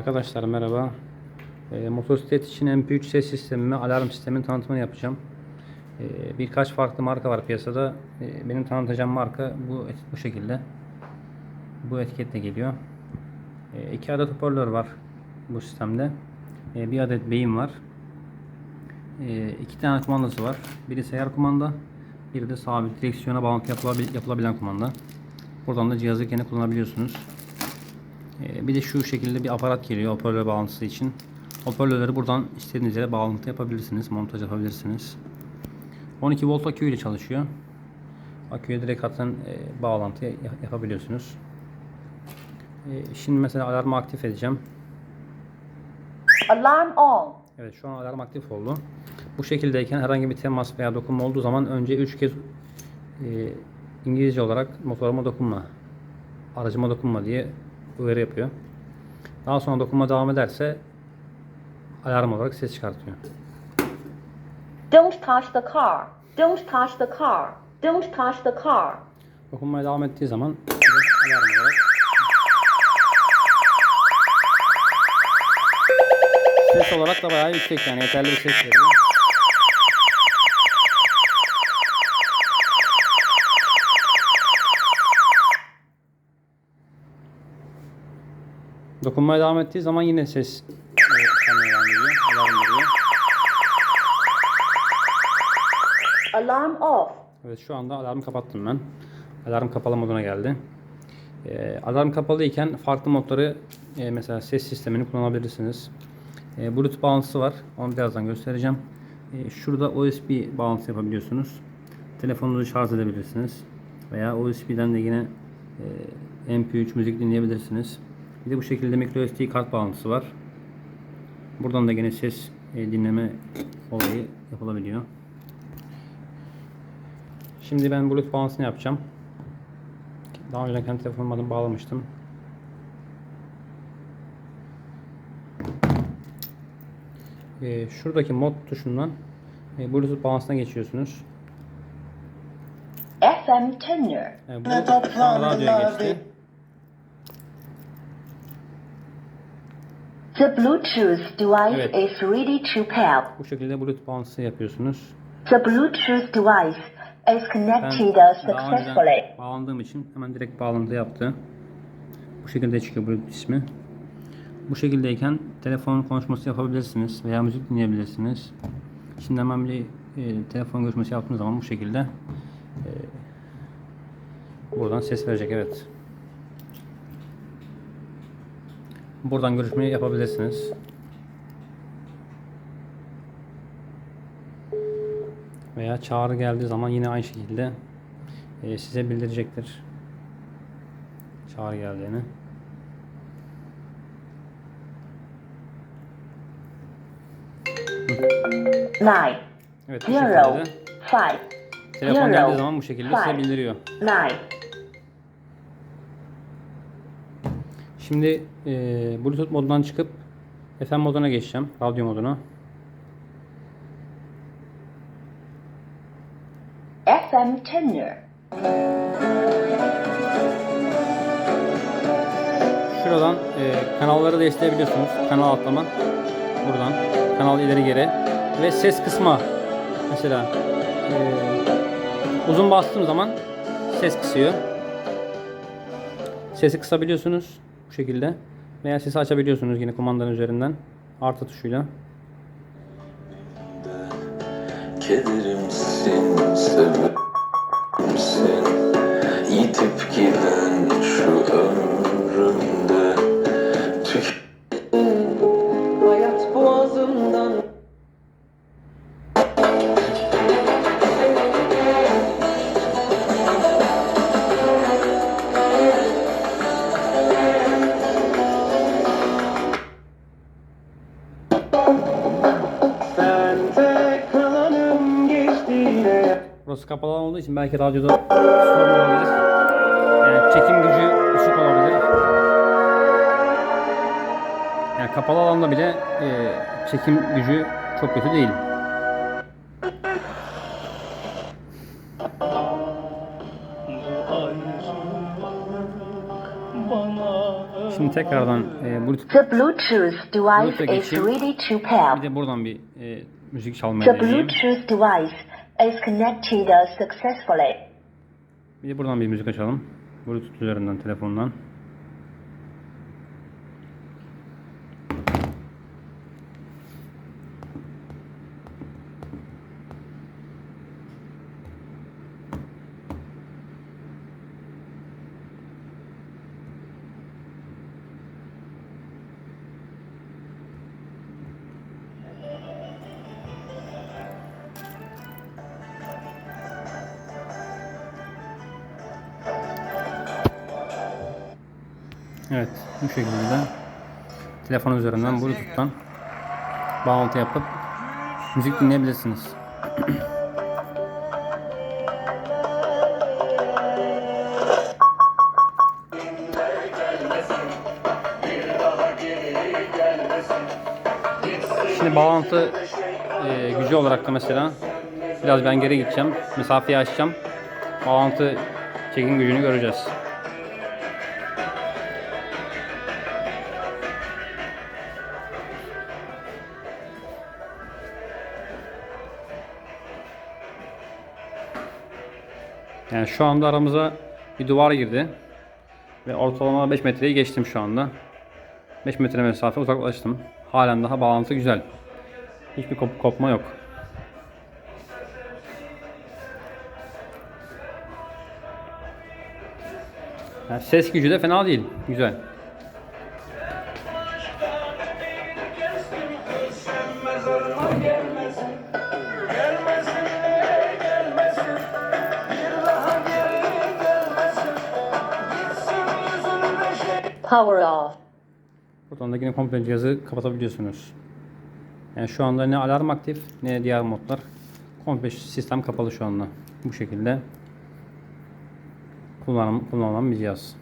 Arkadaşlar merhaba. E, motosiklet için MP3 ses sistemi ve alarm sisteminin tanıtımını yapacağım. E, birkaç farklı marka var piyasada. E, benim tanıtacağım marka bu bu şekilde. Bu etiketle geliyor. E, iki adet hoparlör var bu sistemde. E, bir adet beyin var. E, iki tane kumandası var. Biri seyyar kumanda, biri de sabit direksiyona bağlantı yapılabil- yapılabilen kumanda. Buradan da cihazı kendi kullanabiliyorsunuz. Ee, Bir de şu şekilde bir aparat geliyor hoparlör bağlantısı için. Hoparlörleri buradan istediğiniz yere bağlantı yapabilirsiniz, montaj yapabilirsiniz. 12 volt akü ile çalışıyor. Aküye direkt zaten e, bağlantı ya- yapabiliyorsunuz. E, Şimdi mesela alarmı aktif edeceğim. Alarm on. Evet şu an alarm aktif oldu. Bu şekildeyken herhangi bir temas veya dokunma olduğu zaman önce 3 kez e, İngilizce olarak motoruma dokunma, aracıma dokunma diye uyarı yapıyor. Daha sonra dokunma devam ederse alarm olarak ses çıkartıyor. Don't touch the car. Don't touch the car. Don't touch the car. Dokunmaya devam ettiği zaman alarm olarak ses olarak da bayağı yüksek yani yeterli bir ses veriyor. Dokunmaya devam ettiği zaman yine ses e, devam ediyor, alarm veriyor. Alarm off. Evet şu anda alarmı kapattım ben. Alarm kapalı moduna geldi. Ee, alarm kapalıyken farklı modları e, mesela ses sistemini kullanabilirsiniz. E, Bluetooth bağlantısı var. Onu birazdan göstereceğim. E, şurada USB bağlantısı yapabiliyorsunuz. Telefonunuzu şarj edebilirsiniz. Veya USB'den de yine e, MP3 müzik dinleyebilirsiniz. Bir de bu şekilde micro SD kart bağlantısı var. Buradan da yine ses e, dinleme olayı yapılabiliyor. Şimdi ben Bluetooth bağlantısını yapacağım. Daha önce kendi telefonuma bağlamıştım. Ee, şuradaki mod tuşundan e, Bluetooth bağlantısına geçiyorsunuz. FM tuner. Yani bu radyoya geçti. The Bluetooth device Evet. is ready to pair. Bu şekilde Bluetooth bağlantısı yapıyorsunuz. The Bluetooth device is Ben connected daha successfully. bağlandığım için hemen direkt bağlantı yaptı. Bu şekilde çıkıyor Bluetooth ismi. Bu şekildeyken telefon konuşması yapabilirsiniz veya müzik dinleyebilirsiniz. Şimdi hemen bir e, telefon görüşmesi yaptığınız zaman bu şekilde e, buradan ses verecek evet. Buradan görüşmeyi yapabilirsiniz. Veya çağrı geldiği zaman yine aynı şekilde e, size bildirecektir. Çağrı geldiğini. Nine, Evet bu şekilde de five, telefon geldiği zaman bu şekilde size bildiriyor. nine. Şimdi e, Bluetooth modundan çıkıp FM moduna geçeceğim. Radyo moduna. FM tuner. Şuradan e, kanalları değiştirebiliyorsunuz. Kanal atlama. Buradan. Kanal ileri geri. Ve ses kısma. Mesela e, uzun bastığım zaman ses kısıyor. Sesi kısabiliyorsunuz bu şekilde. Veya sesi açabiliyorsunuz yine kumandanın üzerinden. Artı tuşuyla. Kederimsin, severimsin Yitip giden Burası kapalı olduğu için belki radyoda sorun olabilir. Yani çekim gücü düşük olabilir. Yani kapalı alanda bile e, çekim gücü çok kötü değil. Şimdi tekrardan e, Bluetooth The Bluetooth device Bluetooth'a is geçeyim. ready to pair. bir de buradan bir e, müzik çalmaya The deneyeyim. Bluetooth device is connected successfully. Bir de buradan bir müzik açalım. Bluetooth üzerinden telefondan. Evet, bu şekilde telefon üzerinden Bluetooth'tan bağlantı yapıp müzik dinleyebilirsiniz. Şimdi bağlantı e, gücü olarak da mesela biraz ben geri gideceğim. Mesafeyi açacağım. Bağlantı çekim gücünü göreceğiz. Yani şu anda aramıza bir duvar girdi. Ve ortalama 5 metreyi geçtim şu anda. 5 metre mesafe uzaklaştım. Halen daha bağlantı güzel. Hiçbir kop- kopma yok. Ses gücü de fena değil. Güzel. Power off. Buradan da yine komple cihazı kapatabiliyorsunuz. Yani şu anda ne alarm aktif ne diğer modlar. Komple sistem kapalı şu anda. Bu şekilde kullanılan bir cihaz.